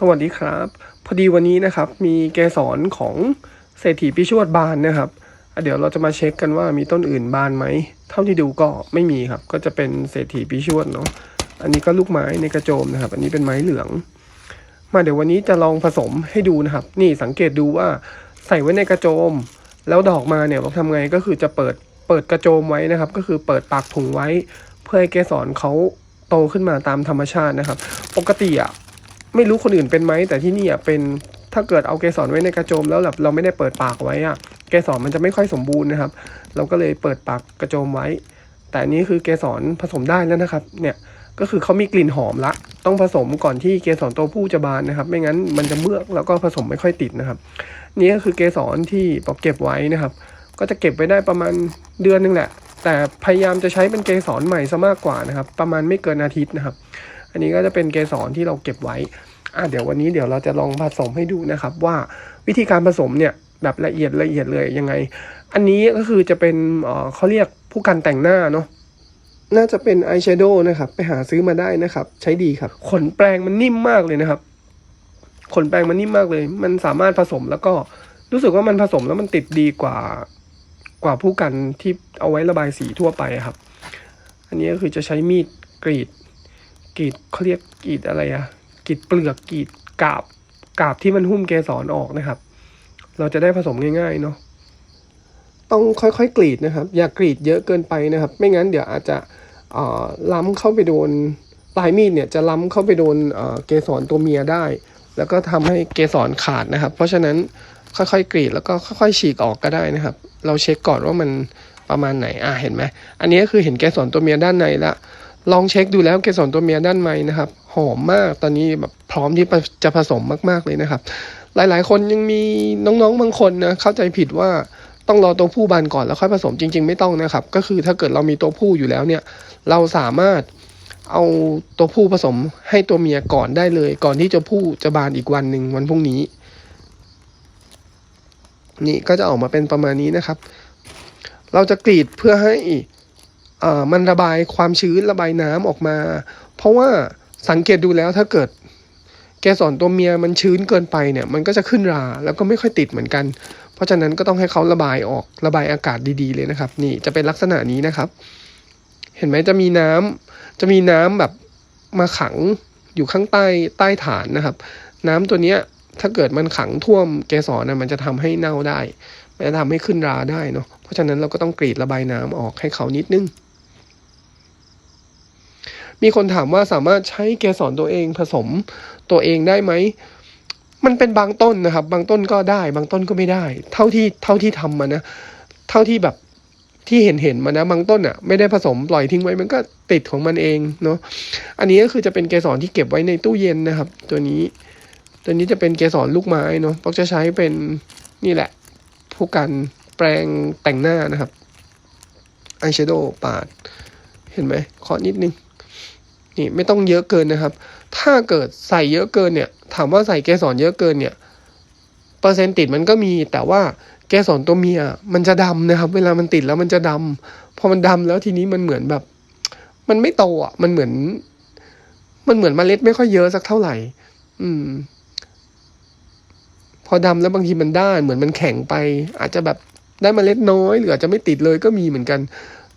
สวัสดีครับ พอดีวันนี้นะครับมีเกสรของเศรษฐีพิชวดบานนะครับ เดี๋ยวเราจะมาเช็คกันว่ามีต้นอื่นบานไหม เท่าที่ดูก็ไม่มีครับ ก็จะเป็นเศรษฐีพิชวดเนาะ อันนี้ก็ลูกไม้ในกระโจมนะครับ อันนี้เป็นไม้เหลือง มาเดี๋ยววันนี้จะลองผสมให้ดูนะครับ นี่สังเกตดูว่าใส่ไว้ในกระโจม แล้วดอกมาเนี่ยเราทำไงก็คือจะเปิดเปิดกระโจมไว้นะครับ ก็คือเปิดปากถุงไว้ เพื่อให้เกสรเขาโตขึ้นมาตามธรรมชาตินะครับ ปกติอะ ไม่รู้คนอื่นเป็นไหมแต่ที่นี่อะเป็นถ้าเกิดเอาเกสรไว้ในกระโจมแล้วแบบเราไม่ได้เปิดปากไว้อะเกสรมันจะไม่ค่อยสมบูรณ์นะครับ เราก็เลยเปิดปากกระโจมไว้ แต่นนี้คือเกสรผสมได้แล้วนะครับ เนี่ยก็คือเขามีกลิ่นหอมละ ต้องผสมก่อนที่เกสรตัวผู้จะบานนะครับ ไม่งั้นมันจะเมือกแล้วก็ผสมไม่ค่อยติดนะครับ นี่ก็คือเกสรที่ปอกเก็บไว้นะครับ ก็จะเก็บไว้ได้ประมาณเดือนนึงแหละ แต่พยายามจะใช้เป็นเกสรใหม่ซะมากกว่านะครับ ประมาณไม่เกินอาทิตย์นะครับ อันนี้ก็จะเป็นเกสรที่เราเก็บไว้อะเดี๋ยววันนี้เดี๋ยวเราจะลองผสมให้ดูนะครับ ว่าวิธีการผสมเนี่ยแบบละเอียดละเอียดเลยยังไง อันนี้ก็คือจะเป็นเอ่อเขาเรียกผู้กันแต่งหน้าเนาะน่าจะเป็นอายแชโดว์นะครับ ไปหาซื้อมาได้นะครับ ใช้ดีครับ ขนแปรงมันนิ่มมากเลยนะครับ ขนแปรงมันนิ่มมากเลย มันสามารถผสมแล้วก็รู้สึกว่ามันผสมแล้วมันติดดีกว่ากว่าผู้กันที่เอาไว้ระบายสีทั่วไปครับ อันนี้ก็คือจะใช้มีดกรีด กรีดเขาเรียกกรีดอะไรอะกรีดเปลือกกรีดกาบกาบที่มันหุ้มเกสรออกนะครับ เราจะได้ผสมง่ายๆเนาะต้องค่อยๆกรีดนะครับ อย่ากรีดเยอะเกินไปนะครับ ไม่งั้นเดี๋ยวอาจจะล้ำเข้าไปโดนปลายมีดเนี่ยจะล้ำเข้าไปโดนเกสรตัวเมียได้ แล้วก็ทำให้เกสรขาดนะครับ เพราะฉะนั้นค่อยๆกรีดแล้วก็ค่อยๆฉีกออกก็ได้นะครับ เราเช็คก่อนว่ามันประมาณไหนอะเห็นไหมอันนี้ก็คือเห็นเกสรตัวเมียด้านในละ ลองเช็คดูแล้วเกสรตัวเมียด้านในนะครับ หอมมากตอนนี้แบบพร้อมที่จะผสมมาก ๆ เลยนะครับ หลายๆ คนยังมีน้องๆบางคนนะเข้าใจผิดว่าต้องรอตัวผู้บานก่อนแล้วค่อยผสมจริง ๆ ไม่ต้องนะครับ ก็คือถ้าเกิดเรามีตัวผู้อยู่แล้วเนี่ย เราสามารถเอาตัวผู้ผสมให้ตัวเมียก่อนได้เลย ก่อนที่ตัวผู้จะบานอีกวันหนึ่งวันพรุ่งนี้ นี่ก็จะออกมาเป็นประมาณนี้นะครับ เราจะกรีดเพื่อให้อ่อ มันระบายความชื้นระบายน้ำออกมา เพราะว่าสังเกตดูแล้วถ้าเกิดเกสรตัวเมียมันชื้นเกินไปเนี่ย มันก็จะขึ้นราแล้วก็ไม่ค่อยติดเหมือนกัน เพราะฉะนั้นก็ต้องให้เขาระบายออกระบายอากาศดีๆเลยนะครับ นี่จะเป็นลักษณะนี้นะครับ เห็นไหมจะมีน้ำจะมีน้ำแบบมาขังอยู่ข้างใต้ใต้ฐานนะครับ น้ำตัวเนี้ยถ้าเกิดมันขังท่วมเกสรนะมันจะทำให้เน่าได้ มันจะทำให้ขึ้นราได้เนาะ เพราะฉะนั้นเราก็ต้องกรีดระบายน้ำออกให้เขานิดนึง มีคนถามว่าสามารถใช้เกสรตัวเองผสมตัวเองได้ไหม มันเป็นบางต้นนะครับ บางต้นก็ได้ บางต้นก็ไม่ได้ เท่าที่เท่าที่ทำมานะ เท่าที่แบบที่เห็นเห็นมานะบางต้นอะไม่ได้ผสมปล่อยทิ้งไว้มันก็ติดของมันเองเนาะอันนี้ก็คือจะเป็นเกสรที่เก็บไว้ในตู้เย็นนะครับ ตัวนี้ ตัวนี้จะเป็นเกสรลูกไม้เนาะปอกจะใช้เป็นนี่แหละผู้กันแปรงแต่งหน้านะครับอายแชโดว์ปาด เห็นไหมขอนิดนึง นี่ไม่ต้องเยอะเกินนะครับ ถ้าเกิดใส่เยอะเกินเนี่ย ถามว่าใส่เกสรเยอะเกินเนี่ยเปอร์เซ็นต์ติดมันก็มีแต่ว่าเกสรตัวเมียมันจะดำนะครับ เวลามันติดแล้วมันจะดำพอมันดำแล้วทีนี้มันเหมือนแบบ มันไม่โตอะ มันเหมือน มันเหมือนเมล็ดไม่ค่อยเยอะสักเท่าไหร่ อืม พอดำแล้วบางทีมันด้านเหมือนมันแข็งไป อาจจะแบบได้เมล็ดน้อยหรืออาจจะไม่ติดเลยก็มีเหมือนกัน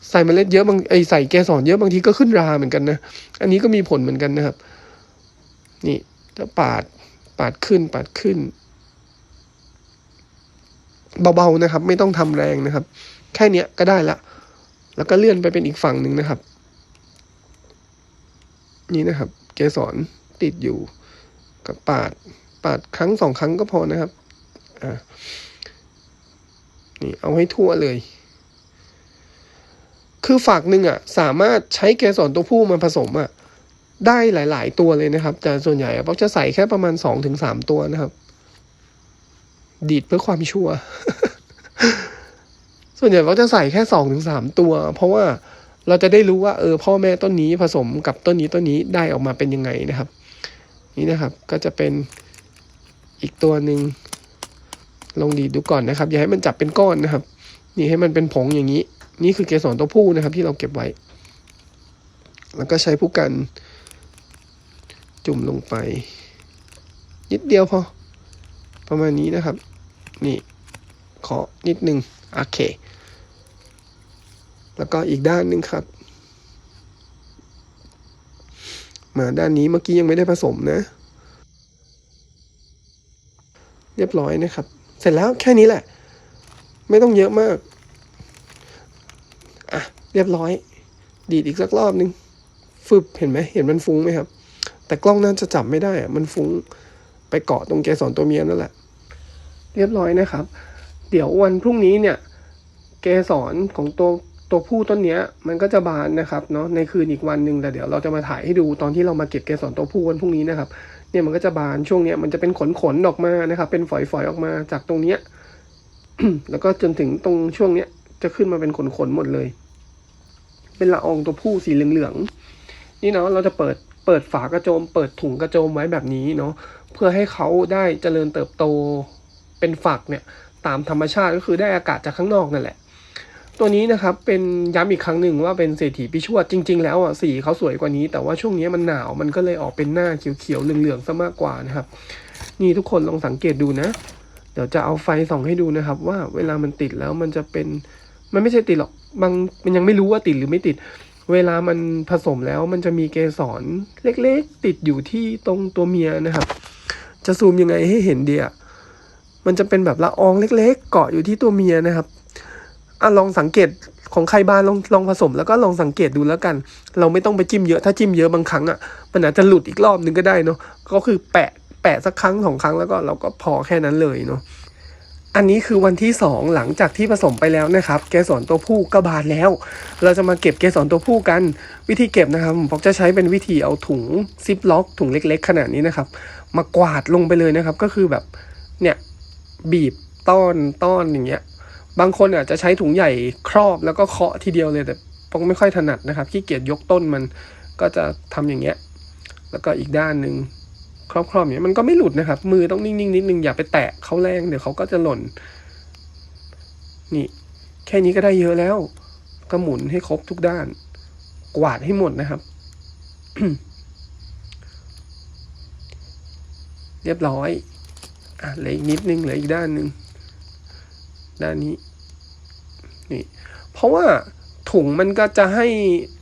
ใส่เมล็ดเยอะบางไอใส่เกสรเยอะบางทีก็ขึ้นราเหมือนกันนะ อันนี้ก็มีผลเหมือนกันนะครับ นี่จะปาดปาดขึ้นปาดขึ้น เบาๆนะครับ ไม่ต้องทำแรงนะครับ แค่เนี้ยก็ได้ละ แล้วก็เลื่อนไปเป็นอีกฝั่งหนึ่งนะครับ นี่นะครับ เกสรติดอยู่กับปาด ปาดครั้งสองครั้งก็พอนะครับอ่านี่เอาให้ทั่วเลย คือฝักหนึ่งอะสามารถใช้เกสรตัวผู้มาผสมอะได้หลาย ๆ ตัวเลยนะครับ แต่ส่วนใหญ่ป๊อกจะใส่แค่ประมาณสองถึงสามตัวนะครับ ดีดเพื่อความชัวร์ส่วนใหญ่ป๊อกจะใส่แค่สองถึงสามตัว เพราะว่าเราจะได้รู้ว่าเออพ่อแม่ต้นนี้ผสมกับต้นนี้ต้นนี้ได้ออกมาเป็นยังไงนะครับ นี่นะครับก็จะเป็นอีกตัวหนึ่งลองดีดดูก่อนนะครับ อย่าให้มันจับเป็นก้อนนะครับ นี่ให้มันเป็นผงอย่างนี้ นี่คือเกสรตัวผู้นะครับ ที่เราเก็บไว้ แล้วก็ใช้ผู้กันจุ่มลงไป นิดเดียวพอ ประมาณนี้นะครับ นี่ขอนิดนึงโอเค แล้วก็อีกด้านหนึ่งครับ มาด้านนี้เมื่อกี้ยังไม่ได้ผสมนะ เรียบร้อยนะครับ เสร็จแล้วแค่นี้แหละ ไม่ต้องเยอะมาก อะเรียบร้อย ดีดอีกสักรอบนึงฟึบเห็นไหมเห็นมันฟุ้งไหมครับ แต่กล้องน่าจะจับไม่ได้อะมันฟุ้งไปเกาะตรงเกสรตัวเมียนั่นแหละ เรียบร้อยนะครับ เดี๋ยววันพรุ่งนี้เนี่ย เกสรของตัวตัวผู้ต้นเนี้ย มันก็จะบานนะครับเนาะในคืนอีกวันหนึ่งแต่เดี๋ยวเราจะมาถ่ายให้ดูตอนที่เรามาเก็บเกสรตัวผู้วันพรุ่งนี้นะครับ เนี่ยมันก็จะบานช่วงเนี้ยมันจะเป็นขนขนออกมานะครับ เป็นฝอยๆอยออกมาจากตรงเนี้ยแล้วก็จนถึงตรงช่วงเนี้ยจะขึ้นมาเป็นขนขนหมดเลย เป็นละอองตัวผู้สีเหลืองๆนี่เนาะเราจะเปิดเปิดฝากระโจม เปิดถุงกระโจมไว้แบบนี้เนาะเพื่อให้เขาได้เจริญเติบโตเป็นฝักเนี่ยตามธรรมชาติก็คือได้อากาศจากข้างนอกนั่นแหละ ตัวนี้นะครับเป็นย้ำอีกครั้งหนึ่งว่าเป็นเศรษฐีพิชวดจริง ๆ แล้วอะสีเขาสวยกว่านี้ แต่ว่าช่วงนี้มันหนาวมันก็เลยออกเป็นหน้าเขียวๆเหลืองๆซะมากกว่านะครับ นี่ทุกคนลองสังเกตดูนะ เดี๋ยวจะเอาไฟส่องให้ดูนะครับ ว่าเวลามันติดแล้วมันจะเป็น มันไม่ใช่ติดหรอกบางมันยังไม่รู้ว่าติดหรือไม่ติด เวลามันผสมแล้วมันจะมีเกสรเล็กๆ ติดอยู่ที่ตรงตัวเมียนะครับ จะซูมยังไงให้เห็นเดียมันจะเป็นแบบละอองเล็ก ๆ เกาะอยู่ที่ตัวเมียนะครับอะลองสังเกตของใครบ้านลองลองผสมแล้วก็ลองสังเกตดูแล้วกัน เราไม่ต้องไปจิ้มเยอะถ้าจิ้มเยอะบางครั้งอะมันอาจจะหลุดอีกรอบนึงก็ได้เนาะก็คือแปะแปะสักครั้งสองครั้งแล้วก็เราก็พอแค่นั้นเลยเนาะ อันนี้คือวันที่สองหลังจากที่ผสมไปแล้วนะครับ เกสรตัวผู้ก็บานแล้ว เราจะมาเก็บเกสรตัวผู้กัน วิธีเก็บนะครับผมจะใช้เป็นวิธีเอาถุงซิปล็อก ถุงเล็ก ๆ ขนาดนี้นะครับ มากวาดลงไปเลยนะครับ ก็คือแบบเนี่ยบีบต้อนต้อนอย่างเงี้ย บางคนอาจจะใช้ถุงใหญ่ครอบแล้วก็เคาะทีเดียวเลยแต่ปองไม่ค่อยถนัดนะครับขี้เกียจยกต้นมันก็จะทำอย่างเงี้ย แล้วก็อีกด้านหนึ่ง ครอบครอบอย่างเงี้มันก็ไม่หลุดนะครับ มือต้องนิ่งๆนิดนึงอย่าไปแตะเขาแรงเดี๋ยวเขาก็จะหล่น นี่ แค่นี้ก็ได้เยอะแล้ว ก็หมุนให้ครบทุกด้าน กวาดให้หมดนะครับ เรียบร้อยอะเหลืออีกนิดนึงเหลืออีกด้านหนึ่งด้านนี้ นี่ เพราะว่าถุงมันก็จะให้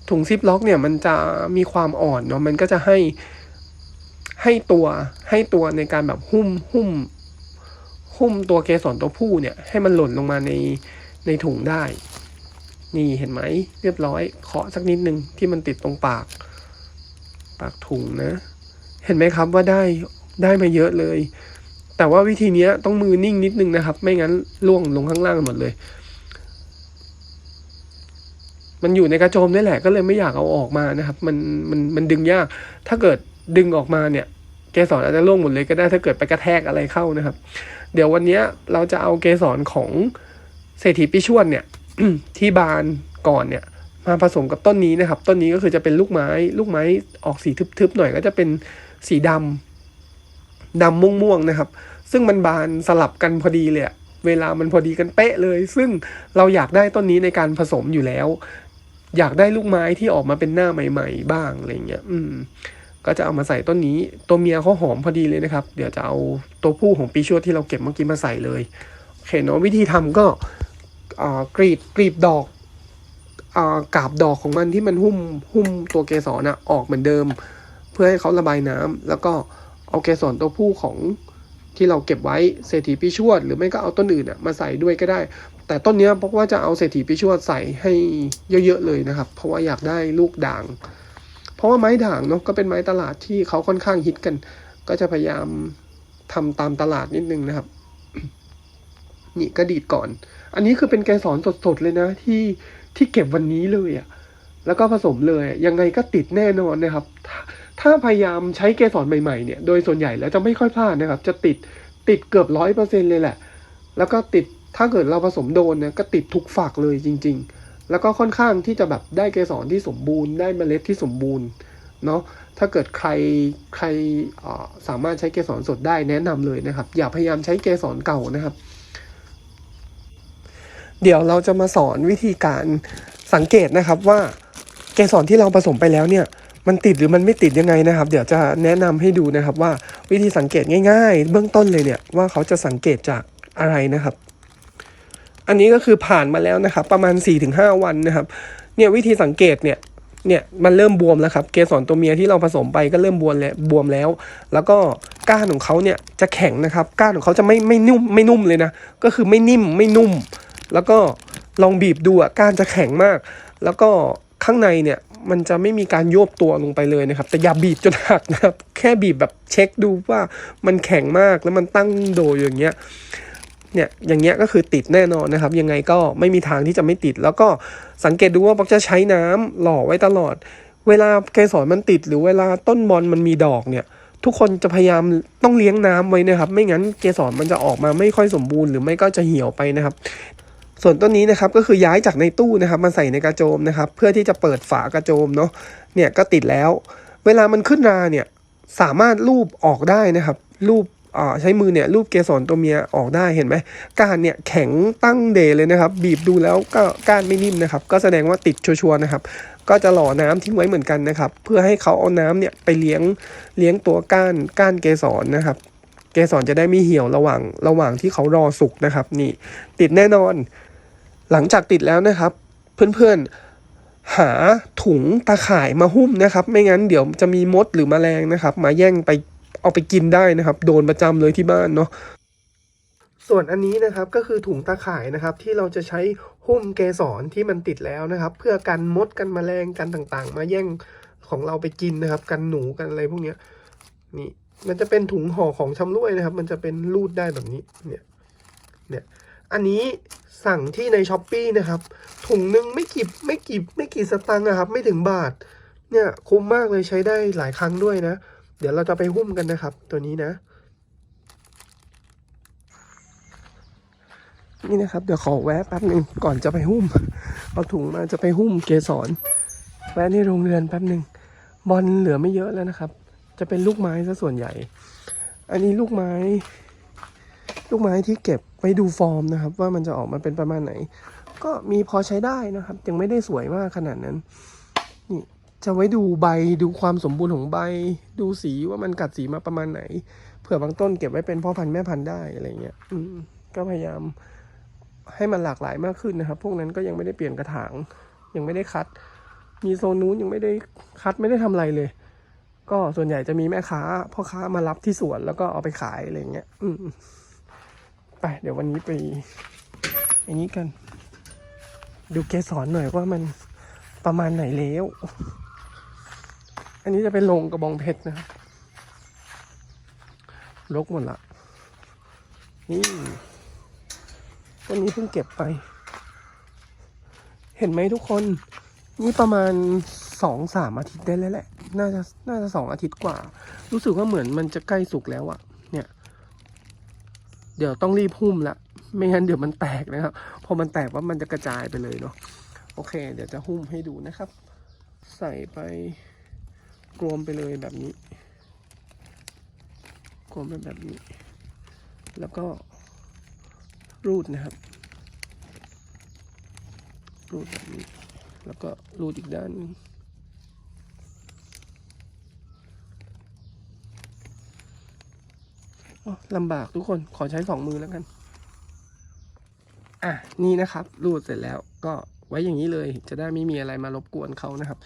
ถุงซิปล็อกเนี่ย มันจะมีความอ่อนเนาะมันก็จะให้ ให้ตัวให้ตัวในการแบบหุ้มหุ้มหุ้มตัวเกสรตัวผู้เนี่ย ให้มันหล่นลงมาในในถุงได้ นี่เห็นไหมเรียบร้อยเคาะสักนิดนึงที่มันติดตรงปาก ปากถุงนะ เห็นไหมครับว่าได้ได้มาเยอะเลย แต่ว่าวิธีนี้ต้องมือนิ่งนิดนึงนะครับ ไม่งั้นล่วงลงข้างล่างหมดเลย มันอยู่ในกระโจมนี่แหละก็เลยไม่อยากเอาออกมานะครับ มันมันมันดึงยาก ถ้าเกิด ดึงออกมาเนี่ย เกสรอาจจะล่วงหมดเลยก็ได้ถ้าเกิดไปกระแทกอะไรเข้านะครับ เดี๋ยววันนี้เราจะเอาเกสรของเศรษฐีปิชวดเนี่ยที่บานก่อนเนี่ย มาผสมกับต้นนี้นะครับ ต้นนี้ก็คือจะเป็นลูกไม้ ลูกไม้ออกสีทึบๆหน่อยก็จะเป็นสีดำดำม่วงๆนะครับ ซึ่งมันบานสลับกันพอดีเลยเวลามันพอดีกันเป๊ะเลย ซึ่งเราอยากได้ต้นนี้ในการผสมอยู่แล้ว อยากได้ลูกไม้ที่ออกมาเป็นหน้าใหม่ ๆ บ้างอะไรเงี้ย อืม ก็จะเอามาใส่ต้นนี้ ตัวเมียเขาหอมพอดีเลยนะครับ เดี๋ยวจะเอาตัวผู้ของปีชวดที่เราเก็บเมื่อกี้มาใส่เลยโอเคเนาะวิธีทำก็กรีดกรีบดอกอ่ากาบดอกของมันที่มันหุ้มหุ้มตัวเกสรนะออกเหมือนเดิม เพื่อให้เขาระบายน้ำแล้วก็เอาเกสรตัวผู้ของที่เราเก็บไว้เศรษฐีพิชวด หรือไม่ก็เอาต้นอื่นนะมาใส่ด้วยก็ได้ แต่ต้นนี้เพราะว่าจะเอาเศรษฐีพิชวดใส่ให้เยอะๆเลยนะครับ เพราะว่าอยากได้ลูกด่าง เพราะว่าไม้ด่างเนาะก็เป็นไม้ตลาดที่เขาค่อนข้างฮิตกัน ก็จะพยายามทำตามตลาดนิดนึงนะครับ นี่ก็ดีดก่อน อันนี้คือเป็นแกสอนสดๆเลยนะ ที่ที่เก็บวันนี้เลยอะ่ะ แล้วก็ผสมเลยยังไงก็ติดแน่นอนนะครับถ้าถ้าพยายามใช้เกสรใหม่ๆเนี่ยโดยส่วนใหญ่แล้วจะไม่ค่อยพลาดนะครับ จะติดติดเกือบร้อยเปอร์เซ็นเลยแหละ แล้วก็ติดถ้าเกิดเราผสมโดนเนี่ยก็ติดทุกฝักเลยจริง ๆ แล้วก็ค่อนข้างที่จะแบบได้เกสรที่สมบูรณ์ได้เมล็ดที่สมบูรณ์เนาะถ้าเกิดใครใครสามารถใช้เกสรสดได้แนะนำเลยนะครับ อย่าพยายามใช้เกสรเก่านะครับ เดี๋ยวเราจะมาสอนวิธีการสังเกตนะครับว่าเกสรที่เราผสมไปแล้วเนี่ย มันติดหรือมันไม่ติดยังไงนะครับ เดี๋ยวจะแนะนำให้ดูนะครับว่าวิธีสังเกตง่าย ๆ เบื้องต้นเลยเนี่ยว่าเขาจะสังเกตจากอะไรนะครับ อันนี้ก็คือผ่านมาแล้วนะครับ ประมาณ 4-5 วันนะครับ เนี่ยวิธีสังเกตเนี่ยเนี่ยมันเริ่มบวมแล้วครับ เกสรตัวเมียที่เราผสมไปก็เริ่มบวมแล้วบวมแล้ว แล้วก็ก้านของเขาเนี่ยจะแข็งนะครับ ก้านของเขาจะไม่ไม่นุ่มไม่นุ่มเลยนะ ก็คือไม่นิ่มไม่นุ่ม แล้วก็ลองบีบดูอะก้านจะแข็งมาก แล้วก็ข้างในเนี่ยมันจะไม่มีการโยบตัวลงไปเลยนะครับ แต่อย่าบีบจนหักนะครับ แค่บีบแบบเช็คดูว่ามันแข็งมากแล้วมันตั้งโดอยู่อย่างเงี้ย เนี่ยอย่างเงี้ยก็คือติดแน่นอนนะครับ ยังไงก็ไม่มีทางที่จะไม่ติด แล้วก็สังเกตดูว่าบอกจะใช้น้ำหล่อไว้ตลอด เวลาเกสรมันติด หรือเวลาต้นบอลมันมีดอกเนี่ย ทุกคนจะพยายามต้องเลี้ยงน้ำไว้นะครับ ไม่งั้นเกสรมันจะออกมาไม่ค่อยสมบูรณ์หรือไม่ก็จะเหี่ยวไปนะครับ ส่วนต้นนี้นะครับก็คือย้ายจากในตู้นะครับมาใส่ในกระโจมนะครับ เพื่อที่จะเปิดฝากระโจมเนาะเนี่ยก็ติดแล้ว เวลามันขึ้นราเนี่ยสามารถรูปออกได้นะครับ รูป ใช้มือเนี่ยรูปเกสรตัวเมียออกได้เห็นไหมก้านเนี่ยแข็งตั้งเดเลยนะครับ บีบดูแล้วก็ก้านไม่นิ่มนะครับ ก็แสดงว่าติดชัวร์นะครับ ก็จะหล่อน้ำทิ้งไว้เหมือนกันนะครับ เพื่อให้เขาเอาน้ำเนี่ยไปเลี้ยงเลี้ยงตัวก้านก้านเกสรนะครับ เกสรจะได้ไม่เหี่ยวระหว่างระหว่างที่เขารอสุกนะครับ นี่ติดแน่นอน หลังจากติดแล้วนะครับ เพื่อนๆหาถุงตาข่ายมาหุ้มนะครับ ไม่งั้นเดี๋ยวจะมีมดหรือแมลงนะครับ มาแย่งไป เอาไปกินได้นะครับ โดนประจำเลยที่บ้านเนาะส่วนอันนี้นะครับก็คือถุงตาข่ายนะครับที่เราจะใช้หุ้มเกสรที่มันติดแล้วนะครับ เพื่อกันมดกันแมลงกันต่างๆ มาแย่งของเราไปกินนะครับ กันหนูกันอะไรพวกเนี้ยนี่มันจะเป็นถุงห่อของชำร่วยนะครับ มันจะเป็นรูดได้แบบนี้เนี่ยเนี่ยอันนี้สั่งที่ในช้อปปีนะครับ ถุงหนึ่งไม่กี่ไม่กี่ไม่กี่สตังค์อะครับ ไม่ถึงบาท เนี่ยคุ้มมากเลยใช้ได้หลายครั้งด้วยนะ เดี๋ยวเราจะไปหุ้มกันนะครับ ตัวนี้นะ นี่นะครับ เดี๋ยวขอแวะแป๊บหนึ่งก่อนจะไปหุ้ม เอาถุงมาจะไปหุ้มเกสรแวะที่โรงเรือนแป๊บหนึ่งบอลเหลือไม่เยอะแล้วนะครับ จะเป็นลูกไม้ซะส่วนใหญ่ อันนี้ลูกไม้ ลูกไม้ที่เก็บไว้ดูฟอร์มนะครับ ว่ามันจะออกมาเป็นประมาณไหน ก็มีพอใช้ได้นะครับ ยังไม่ได้สวยมากขนาดนั้น นี่ จะไว้ดูใบดูความสมบูรณ์ของใบ ดูสีว่ามันกัดสีมาประมาณไหน เผื่อบางต้นเก็บไว้เป็นพ่อพันธุ์แม่พันธุ์ได้อะไรเงี้ยอืมก็พยายามให้มันหลากหลายมากขึ้นนะครับ พวกนั้นก็ยังไม่ได้เปลี่ยนกระถาง ยังไม่ได้คัด มีโซนนู้นยังไม่ได้คัดไม่ได้ทำอะไรเลย ก็ส่วนใหญ่จะมีแม่ค้าพ่อค้ามารับที่สวนแล้วก็เอาไปขายอะไรเงี้ยอืมไปเดี๋ยววันนี้ไปอันนี้กัน ดูเกสรหน่อยว่ามันประมาณไหนแล้ว อันนี้จะเป็นโรงกระบองเพชรนะครับรกหมดละ นี่วันนี้เพิ่งเก็บไป เห็นไหมทุกคน นี่ประมาณสองสามอาทิตย์ได้แล้วแหละ น่าจะ น่าจะสองอาทิตย์กว่า รู้สึกว่าเหมือนมันจะใกล้สุกแล้วอะเนี่ย เดี๋ยวต้องรีบหุ้มละ ไม่งั้นเดี๋ยวมันแตกนะครับ พอมันแตกว่ามันจะกระจายไปเลยเนาะ โอเค เดี๋ยวจะหุ้มให้ดูนะครับ ใส่ไป กลวมไปเลยแบบนี้ กลวมไปแบบนี้ แล้วก็รูดนะครับ รูดแบบนี้ แล้วก็รูดอีกด้านหนึงลำบากทุกคนขอใช้สองมือแล้วกัน อะ นี่นะครับ รูดเสร็จแล้วก็ไว้อย่างนี้เลย จะได้ไม่มีอะไรมารบกวนเขานะครับ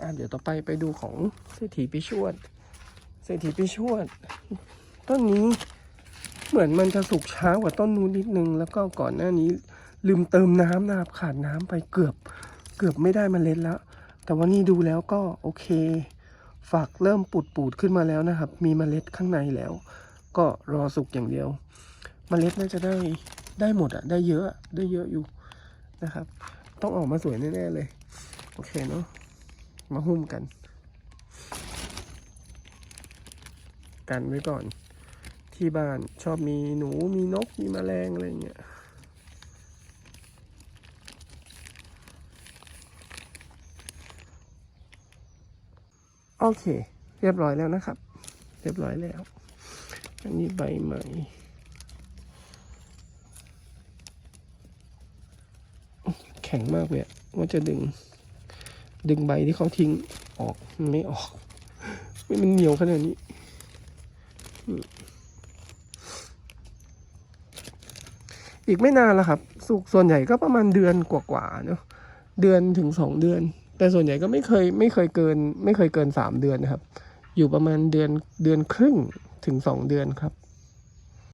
อะเดี๋ยวต่อไปไปดูของเศรษฐีพิชวดเศรษฐีพิชวดต้นนี้เหมือนมันจะสุกช้ากว่าต้นนู้นนิดนึง แล้วก็ก่อนหน้านี้ลืมเติมน้ำนะครับขาดน้ำไปเกือบเกือบไม่ได้เมล็ดแล้ว แต่ว่านี่ดูแล้วก็โอเค ฝักเริ่มปูดปูดขึ้นมาแล้วนะครับ มีเมล็ดข้างในแล้ว ก็รอสุกอย่างเดียวเมล็ดน่าจะได้ได้หมดอะได้เยอะอะได้เยอะอยู่นะครับ ต้องออกมาสวยแน่ๆเลย โอเคเนาะ มาหุ้มกัน กันไว้ก่อน ที่บ้านชอบมีหนูมีนกมีแมลงอะไรอย่างเงี้ยโอเค เรียบร้อยแล้วนะครับ เรียบร้อยแล้ว อันนี้ใบใหม่แข็งมากเลยว่าจะดึง ดึงใบที่เขาทิ้งออกมันไม่ออกไม่มันเหนียวขนาดนี้อืมอีกไม่นานแล้วครับสุกส่วนใหญ่ก็ประมาณเดือนกว่าๆเนาะเดือนถึงสองเดือน แต่ส่วนใหญ่ก็ไม่เคยไม่เคยเกิน ไม่เคยเกินสามเดือนนะครับ อยู่ประมาณเดือนเดือนครึ่งถึงสองเดือนครับ